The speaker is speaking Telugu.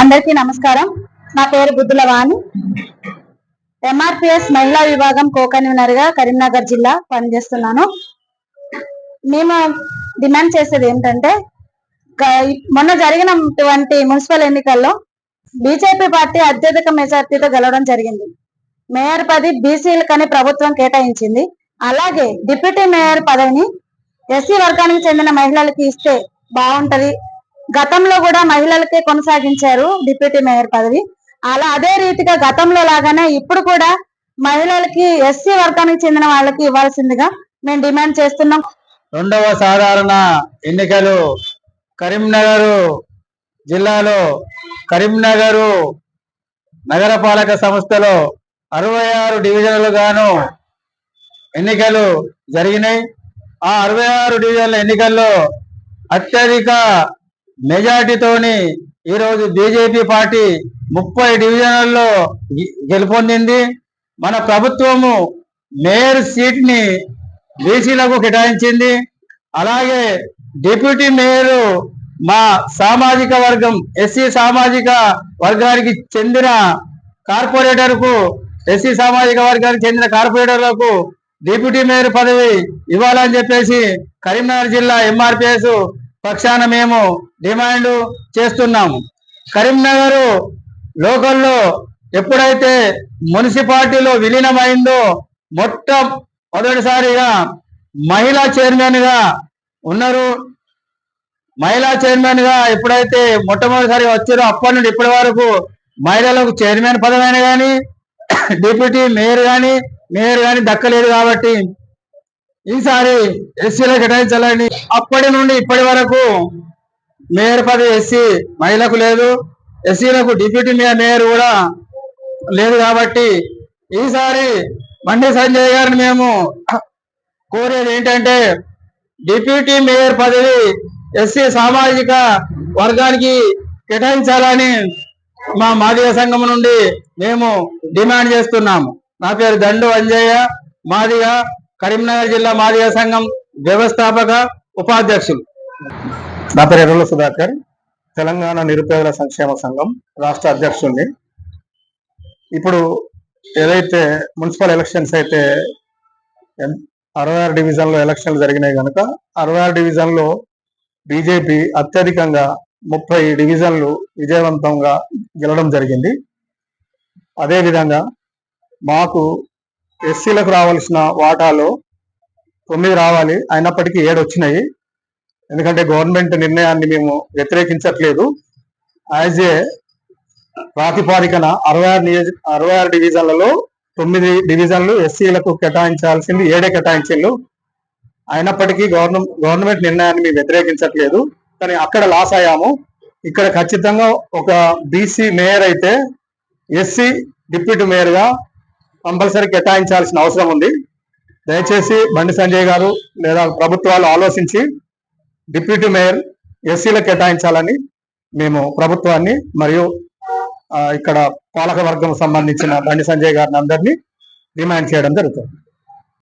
అందరికీ నమస్కారం. నా పేరు బుద్ధుల వాణి ఎంఆర్పిఎస్ మహిళా విభాగం కో కన్వీనర్గా కరీంనగర్ జిల్లా పనిచేస్తున్నాను. మేము డిమాండ్ చేసేది ఏంటంటే మొన్న జరిగినటువంటి మున్సిపల్ ఎన్నికల్లో బీజేపీ పార్టీ అత్యధిక మెజార్టీతో గెలవడం జరిగింది. మేయర్ పది బీసీలకని ప్రభుత్వం కేటాయించింది. అలాగే డిప్యూటీ మేయర్ పదవిని ఎస్సీ వర్గానికి చెందిన మహిళలకి ఇస్తే బాగుంటది గతంలో కూడా మహిళలకే కొనసాగించారు డిప్యూటీ మేయర్ పదవి. అలా అదే రీతిగా గతంలో లాగానే ఇప్పుడు కూడా మహిళలకి ఎస్సీ వర్గానికి చెందిన వాళ్ళకి ఇవ్వాల్సిందిగా మేము డిమాండ్ చేస్తున్నాం. రెండవ సాధారణ ఎన్నికలు కరీంనగర్ జిల్లాలో కరీంనగర్ నగరపాలక సంస్థలో అరవై ఆరు డివిజన్లు గాను ఎన్నికలు జరిగినాయి. ఆ అరవై ఆరు డివిజన్ల ఎన్నికల్లో అత్యధిక మెజార్టీతోని ఈరోజు బీజేపీ పార్టీ ముప్పై డివిజన్లలో గెలుపొందింది. మన ప్రభుత్వము మేయర్ సీట్ని బీసీలకు కేటాయించింది. అలాగే డిప్యూటీ మేయర్ మా సామాజిక వర్గం ఎస్సీ సామాజిక వర్గానికి చెందిన కార్పొరేటర్కు ఎస్సీ సామాజిక వర్గానికి చెందిన కార్పొరేటర్లకు డిప్యూటీ మేయర్ పదవి ఇవ్వాలని చెప్పేసి కరీంనగర్ జిల్లా ఎంఆర్పిఎస్ పక్షాన మేము డిమాండ్ చేస్తున్నాము. కరీంనగర్ లోకల్లో ఎప్పుడైతే మున్సిపాలిటీలో విలీనమైందో మొత్తం మొదటిసారిగా మహిళా చైర్మన్గా ఉన్నారు. మహిళా చైర్మన్గా ఎప్పుడైతే మొట్టమొదటిసారి వచ్చారో అప్పటి నుండి ఇప్పటి వరకు మహిళలకు చైర్మన్ పదమైన కానీ డిప్యూటీ మేయర్ కానీ మేయర్ కానీ దక్కలేదు కాబట్టి ఈసారి ఎస్సీలో కేటాయించాలని అప్పటి నుండి ఇప్పటి వరకు మేయర్ పదవి ఎస్సీ మహిళకు లేదు ఎస్సీలకు డిప్యూటీ మేయర్ మేయర్ కూడా లేదు కాబట్టి ఈసారి బండి సంజయ్ గారిని మేము కోరేది ఏంటంటే డిప్యూటీ మేయర్ పదవి ఎస్సీ సామాజిక వర్గానికి కేటాయించాలని మా మాదిగ సంఘం నుండి మేము డిమాండ్ చేస్తున్నాము. నా పేరు దండు అంజయ్య మాదిగ కరీంనగర్ జిల్లా మాదిగ సంఘం వ్యవస్థాపక ఉపాధ్యక్షులు. నా పేరు ఎర్రల సుధాకర్. తెలంగాణ నిరుపేదల సంక్షేమ సంఘం రాష్ట్ర అధ్యక్షుడిని ఇప్పుడు ఏదైతే మున్సిపల్ ఎలక్షన్స్ అయితే అరవై ఆరు డివిజన్లో ఎలక్షన్లు జరిగినాయి కనుక అరవై ఆరు డివిజన్లో బీజేపీ అత్యధికంగా ముప్పై డివిజన్లు విజయవంతంగా గెలవడం జరిగింది. అదేవిధంగా మాకు ఎస్సీలకు రావాల్సిన వాటాలో తొమ్మిది రావాలి. అయినప్పటికీ ఏడు వచ్చినాయి. ఎందుకంటే గవర్నమెంట్ నిర్ణయాన్ని మేము వ్యతిరేకించట్లేదు. యాజ్ ఏ ప్రాతిపాదికన అరవై ఆరు నియోజక అరవై ఆరు డివిజన్లలో తొమ్మిది డివిజన్లు ఎస్సీలకు కేటాయించాల్సింది ఏడే కేటాయించిండ్రు. అయినప్పటికీ గవర్నమెంట్ గవర్నమెంట్ నిర్ణయాన్ని మేము వ్యతిరేకించట్లేదు. కానీ అక్కడ లాస్ అయ్యాము. ఇక్కడ ఖచ్చితంగా ఒక బీసీ మేయర్ అయితే ఎస్సీ డిప్యూటీ మేయర్గా కంపల్సరీ కేటాయించాల్సిన అవసరం ఉంది. దయచేసి బండి సంజయ్ గారు లేదా ప్రభుత్వాలు ఆలోచించి డిప్యూటీ మేయర్ ఎస్సీలకు కేటాయించాలని మేము ప్రభుత్వాన్ని మరియు ఇక్కడ పాలక వర్గం సంబంధించిన బండి సంజయ్ గారిని అందరినీ డిమాండ్ చేయడం జరుగుతుంది.